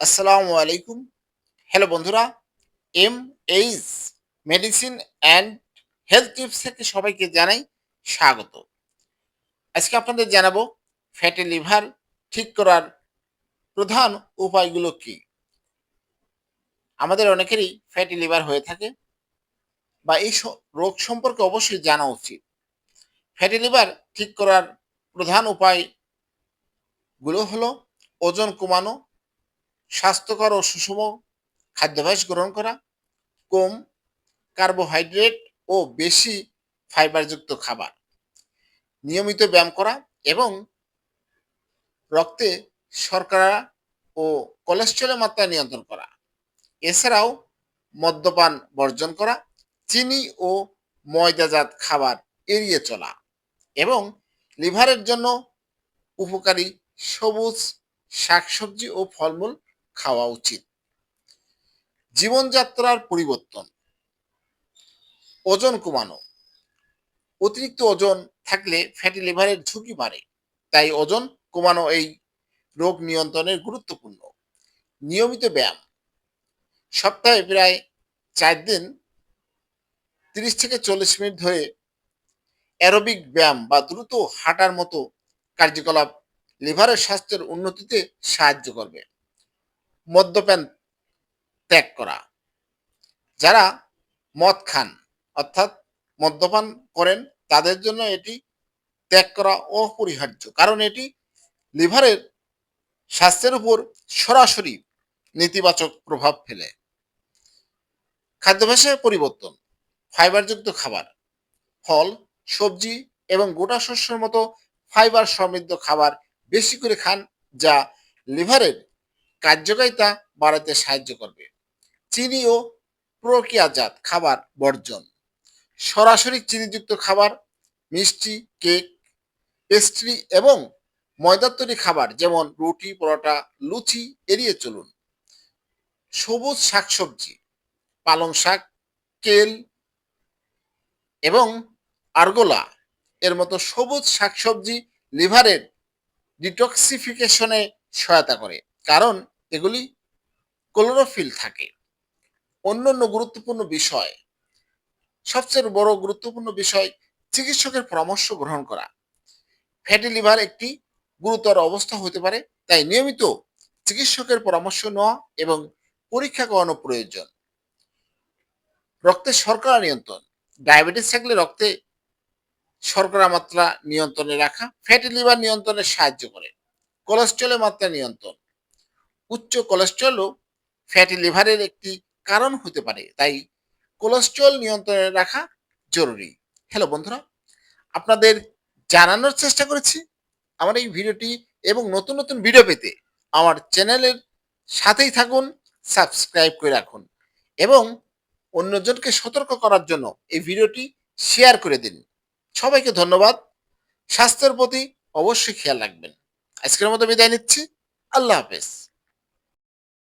আসসালামু আলাইকুম। হ্যালো বন্ধুরা M H medicine and health tips থেকে সবাইকে জানাই স্বাগত। আজকে আপনাদের জানাব ফ্যাটি লিভার ঠিক করার প্রধান উপায়গুলো কি? আমাদের অনেকেরই ফ্যাটি লিভার হয়ে থাকে বা এই রোগ সম্পর্কে অবশ্যই জানা উচিত। ফ্যাটি লিভার ঠিক করার প্রধান উপায়গুলো হলো, ওজন কমানো স্বাস্থ্যকর ও সুষম খাদ্যাভ্যাস গ্রহণ করা, কম কার্বোহাইড্রেট ও বেশি ফাইবারযুক্ত খাবার, নিয়মিত ব্যায়াম করা এবং রক্তে শর্করা ও কোলেস্টেরলের মাত্রা নিয়ন্ত্রণ করা। এছাড়াও মদ্যপান বর্জন করা, চিনি ও ময়দাজাত খাবার এড়িয়ে চলা এবং লিভারের জন্য উপকারী সবুজ শাকসবজি ও ফলমূল খাওয়া উচিত। জীবনযাত্রার পরিবর্তন। ওজন কমানো। অতিরিক্ত ওজন থাকলে ফ্যাটি লিভারের ঝুঁকি বাড়ে। তাই ওজন কমানো এই রোগ নিয়ন্ত্রণের গুরুত্বপূর্ণ। নিয়মিত ব্যায়াম। সপ্তাহে প্রায় চার দিন তিরিশ থেকে চল্লিশ মিনিট ধরে অ্যারোবিক ব্যায়াম বা দ্রুত হাঁটার মতো কার্যকলাপ লিভারের স্বাস্থ্যের উন্নতিতে সাহায্য করবে। মদ্যপান ত্যাগ করা। যারা মদ খান, অর্থাৎ মদ্যপান করেন, তাদের জন্য এটি ত্যাগ করা অপরিহার্য। কারণ এটি লিভারের স্বাস্থ্যের উপর সরাসরি নেতিবাচক প্রভাব ফেলে। খাদ্যাভ্যাসের পরিবর্তন, ফাইবারযুক্ত খাবার, ফল, সবজি এবং গোটা শস্যের মতো ফাইবার সমৃদ্ধ খাবার বেশি করে খান যা লিভারের কার্যকারিতা বাড়াতে সাহায্য করবে। চিনি ও প্রক্রিয়াজাত খাবার বর্জন। সরাসরি চিনিযুক্ত খাবার, মিষ্টি, কেক, পেস্ট্রি এবং ময়দার তৈরি খাবার যেমন রুটি, পরোটা, লুচি এড়িয়ে চলুন। সবুজ শাকসবজি, পালং শাক, কেল এবং আরগোলা এর মতো সবুজ শাকসবজি লিভারের ডিটক্সিফিকেশনে সহায়তা করে। কারণ এগুলি ক্লোরোফিল থাকে। অন্যান্য গুরুত্বপূর্ণ বিষয়, সবচেয়ে বড় গুরুত্বপূর্ণ বিষয়, চিকিৎসকের পরামর্শ গ্রহণ করা। ফ্যাটি লিভার একটি গুরুতর অবস্থা হতে পারে, তাই নিয়মিত চিকিৎসকের পরামর্শ নেওয়া এবং পরীক্ষা করানো প্রয়োজন। রক্তের শর্করা নিয়ন্ত্রণ, ডায়াবেটিস থাকলে রক্তে শর্করা মাত্রা নিয়ন্ত্রণে রাখা, ফ্যাটি লিভার নিয়ন্ত্রণে সাহায্য করে, কোলেস্ট্রলের মাত্রা নিয়ন্ত্রণ উচ্চ কোলেস্ট্রলও ফ্যাটি লিভারের একটি কারণ হতে পারে। তাই কোলেস্ট্রল নিয়ন্ত্রণে রাখা জরুরি। হ্যালো বন্ধুরা, আপনাদের জানানোর চেষ্টা করেছি আমার এই ভিডিওটি এবং নতুন নতুন ভিডিও পেতে আমার চ্যানেলের সাথেই থাকুন সাবস্ক্রাইব করে রাখুন এবং অন্যজনকে সতর্ক করার জন্য এই ভিডিওটি শেয়ার করে দিন। সবাইকে ধন্যবাদ। স্বাস্থ্যের প্রতি অবশ্যই খেয়াল রাখবেন। আজকের মতো বিদায় নিচ্ছি। আল্লাহ হাফেজ।